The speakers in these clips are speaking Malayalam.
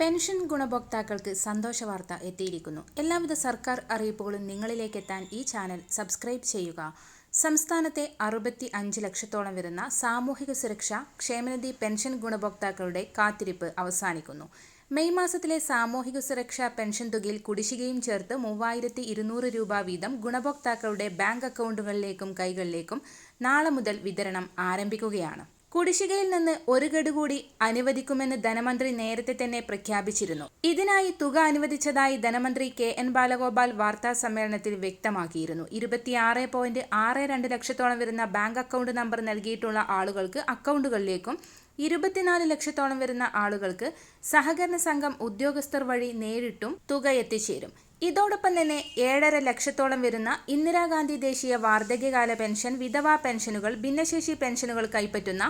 പെൻഷൻ ഗുണഭോക്താക്കൾക്ക് സന്തോഷ വാർത്ത എത്തിയിരിക്കുന്നു. എല്ലാവിധ സർക്കാർ അറിയിപ്പുകളും നിങ്ങളിലേക്ക് എത്താൻ ഈ ചാനൽ സബ്സ്ക്രൈബ് ചെയ്യുക. സംസ്ഥാനത്തെ അറുപത്തി അഞ്ച് ലക്ഷത്തോളം വരുന്ന സാമൂഹിക സുരക്ഷ ക്ഷേമനിധി പെൻഷൻ ഗുണഭോക്താക്കളുടെ കാത്തിരിപ്പ് അവസാനിക്കുന്നു. മെയ് മാസത്തിലെ സാമൂഹിക സുരക്ഷാ പെൻഷൻ തുകയിൽ കുടിശ്ശികയും ചേർത്ത് മൂവായിരത്തി ഇരുന്നൂറ് രൂപ വീതം ഗുണഭോക്താക്കളുടെ ബാങ്ക് അക്കൗണ്ടുകളിലേക്കും കൈകളിലേക്കും നാളെ മുതൽ വിതരണം ആരംഭിക്കുകയാണ്. കുടിശ്ശികയിൽ നിന്ന് ഒരു ഗഡു കൂടി അനുവദിക്കുമെന്ന് ധനമന്ത്രി നേരത്തെ തന്നെ പ്രഖ്യാപിച്ചിരുന്നു. ഇതിനായി തുക അനുവദിച്ചതായി ധനമന്ത്രി കെ എൻ ബാലഗോപാൽ വാർത്താ സമ്മേളനത്തിൽ വ്യക്തമാക്കിയിരുന്നു. ഇരുപത്തിയാറ് പോയിന്റ് ആറ് രണ്ട് ലക്ഷത്തോളം വരുന്ന ബാങ്ക് അക്കൗണ്ട് നമ്പർ നൽകിയിട്ടുള്ള ആളുകൾക്ക് അക്കൗണ്ടുകളിലേക്കും ഇരുപത്തിനാല് ലക്ഷത്തോളം വരുന്ന ആളുകൾക്ക് സഹകരണ സംഘം ഉദ്യോഗസ്ഥർ വഴി നേരിട്ടും തുക എത്തിച്ചേരും. ഇതോടൊപ്പം തന്നെ ഏഴര ലക്ഷത്തോളം വരുന്ന ഇന്ദിരാഗാന്ധി ദേശീയ വാർദ്ധക്യകാല പെൻഷൻ വിധവാ പെൻഷനുകൾ ഭിന്നശേഷി പെൻഷനുകൾ കൈപ്പറ്റുന്ന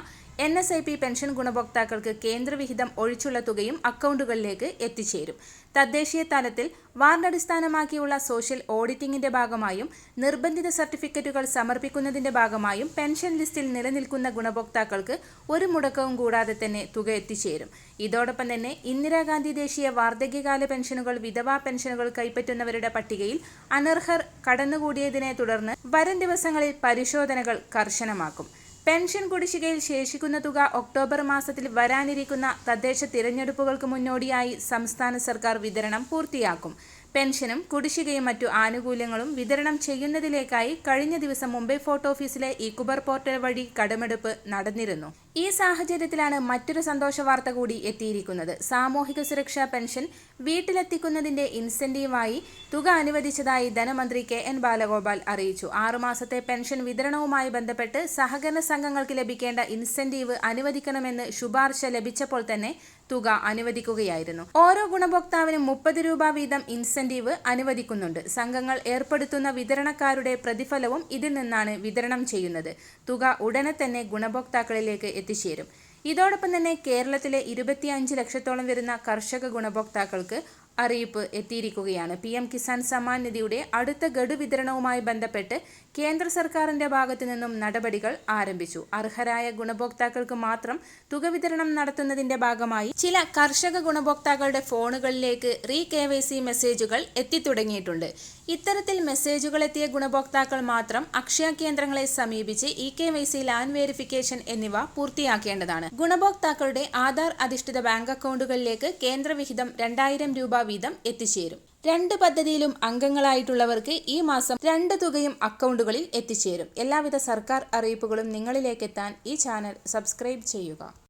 N S I P pension ഗുണഭോക്താക്കൾക്ക് കേന്ദ്രവിഹിതം ഒഴിച്ചുള്ള തുകയും അക്കൗണ്ടുകളിലേക്ക് എത്തിച്ചേരും. തദ്ദേശീയ തലത്തിൽ വാർഡ് അടിസ്ഥാനമാക്കിയുള്ള സോഷ്യൽ ഓഡിറ്റിംഗിന്റെ ഭാഗമായും നിർബന്ധിത സർട്ടിഫിക്കറ്റുകൾ സമർപ്പിക്കുന്നതിന്റെ ഭാഗമായും പെൻഷൻ ലിസ്റ്റിൽ നിലനിൽക്കുന്ന ഗുണഭോക്താക്കൾക്ക് ഒരു മുടക്കവും കൂടാതെ തന്നെ തുക എത്തിച്ചേരും. ഇതോടൊപ്പം തന്നെ ഇന്ദിരാഗാന്ധി ദേശീയ വാർദ്ധക്യകാല പെൻഷനുകൾ വിധവാ പെൻഷനുകൾ കൈപ്പറ്റുന്നവരുടെ പട്ടികയിൽ അനർഹർ കടന്നുകൂടിയതിനെ തുടർന്ന് വരും ദിവസങ്ങളിൽ പരിശോധനകൾ കർശനമാക്കും. പെൻഷൻ കുടിശ്ശികയിൽ ശേഷിക്കുന്ന തുക ഒക്ടോബർ മാസത്തിൽ വരാനിരിക്കുന്ന തദ്ദേശ തിരഞ്ഞെടുപ്പുകൾക്ക് മുന്നോടിയായി സംസ്ഥാന സർക്കാർ വിതരണം പൂർത്തിയാക്കും. പെൻഷനും കുടിശ്ശികയും മറ്റു ആനുകൂല്യങ്ങളും വിതരണം ചെയ്യുന്നതിലേക്കായി കഴിഞ്ഞ ദിവസം മുംബൈ ഫോർട്ട് ഓഫീസിലെ ഇക്കുബർ പോർട്ടൽ വഴി കടമെടുപ്പ് നടന്നിരുന്നു. ഈ സാഹചര്യത്തിലാണ് മറ്റൊരു സന്തോഷ വാർത്ത കൂടി എത്തിയിരിക്കുന്നത്. സാമൂഹിക സുരക്ഷാ പെൻഷൻ വീട്ടിലെത്തിക്കുന്നതിന്റെ ഇൻസെന്റീവായി തുക അനുവദിച്ചതായി ധനമന്ത്രി കെ എൻ ബാലഗോപാൽ അറിയിച്ചു. ആറുമാസത്തെ പെൻഷൻ വിതരണവുമായി ബന്ധപ്പെട്ട് സഹകരണ സംഘങ്ങൾക്ക് ലഭിക്കേണ്ട ഇൻസെന്റീവ് അനുവദിക്കണമെന്ന് ശുപാർശ ലഭിച്ചപ്പോൾ തന്നെ തുക അനുവദിക്കുകയായിരുന്നു. ഓരോ ഗുണഭോക്താവിനും മുപ്പത് രൂപ വീതം ഇൻസെന്റീവ് അനുവദിക്കുന്നുണ്ട്. സംഘങ്ങൾ ഏർപ്പെടുത്തുന്ന വിതരണക്കാരുടെ പ്രതിഫലവും ഇതിൽ നിന്നാണ് വിതരണം ചെയ്യുന്നത്. തുക ഉടനെ തന്നെ ഗുണഭോക്താക്കളിലേക്ക് എത്തിച്ചേരും. ഇതോടൊപ്പം തന്നെ കേരളത്തിലെ ഇരുപത്തിയഞ്ച് ലക്ഷത്തോളം വരുന്ന കർഷക ഗുണഭോക്താക്കൾക്ക് അറിയിപ്പ് എത്തിയിരിക്കുകയാണ്. പി എം കിസാൻ സമ്മാൻ നിധിയുടെ അടുത്ത ഗഡു വിതരണവുമായി ബന്ധപ്പെട്ട് കേന്ദ്ര സർക്കാരിന്റെ ഭാഗത്തു നിന്നും നടപടികൾ ആരംഭിച്ചു. അർഹരായ ഗുണഭോക്താക്കൾക്ക് മാത്രം തുക വിതരണം നടത്തുന്നതിന്റെ ഭാഗമായി ചില കർഷക ഗുണഭോക്താക്കളുടെ ഫോണുകളിലേക്ക് റീ കെ മെസ്സേജുകൾ എത്തിത്തുടങ്ങിയിട്ടുണ്ട്. ഇത്തരത്തിൽ മെസ്സേജുകൾ എത്തിയ ഗുണഭോക്താക്കൾ മാത്രം അക്ഷയ കേന്ദ്രങ്ങളെ സമീപിച്ച് E K Y C land verification എന്നിവ പൂർത്തിയാക്കേണ്ടതാണ്. ഗുണഭോക്താക്കളുടെ ആധാർ അധിഷ്ഠിത ബാങ്ക് അക്കൗണ്ടുകളിലേക്ക് കേന്ദ്രവിഹിതം രണ്ടായിരം രൂപ വീതം എത്തിച്ചേരും. രണ്ട് പദ്ധതിയിലും അംഗങ്ങളായിട്ടുള്ളവർക്ക് ഈ മാസം രണ്ട് തുകയും അക്കൗണ്ടുകളിൽ എത്തിച്ചേരും. എല്ലാവിധ സർക്കാർ അറിയിപ്പുകളും നിങ്ങളിലേക്കെത്താൻ ഈ ചാനൽ സബ്സ്ക്രൈബ് ചെയ്യുക.